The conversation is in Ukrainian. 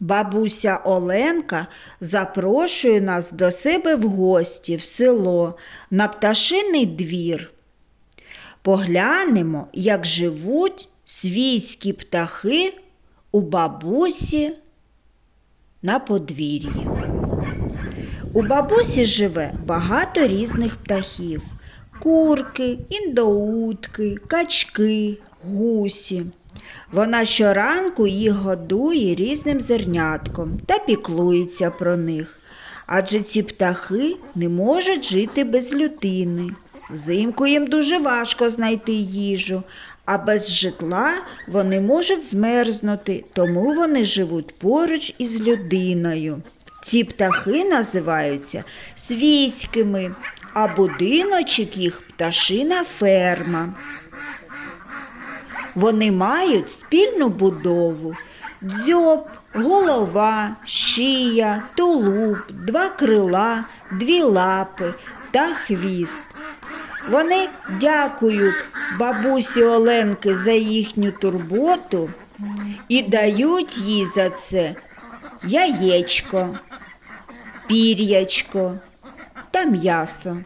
Бабуся Оленка запрошує нас до себе в гості в село на пташиний двір. Поглянемо, як живуть свійські птахи у бабусі на подвір'ї. У бабусі живе багато різних птахів: курки, індоутки, качки, гусі. Вона щоранку їх годує різним зернятком та піклується про них. Адже ці птахи не можуть жити без людини. Взимку їм дуже важко знайти їжу, а без житла вони можуть змерзнути, тому вони живуть поруч із людиною. Ці птахи називаються свійськими, а будиночок їх пташина ферма. Вони мають спільну будову. Дзьоб, голова, шия, тулуб, два крила, дві лапи та хвіст. Вони дякують бабусі Оленки за їхню турботу і дають їй за це яєчко, пір'ячко та м'ясо.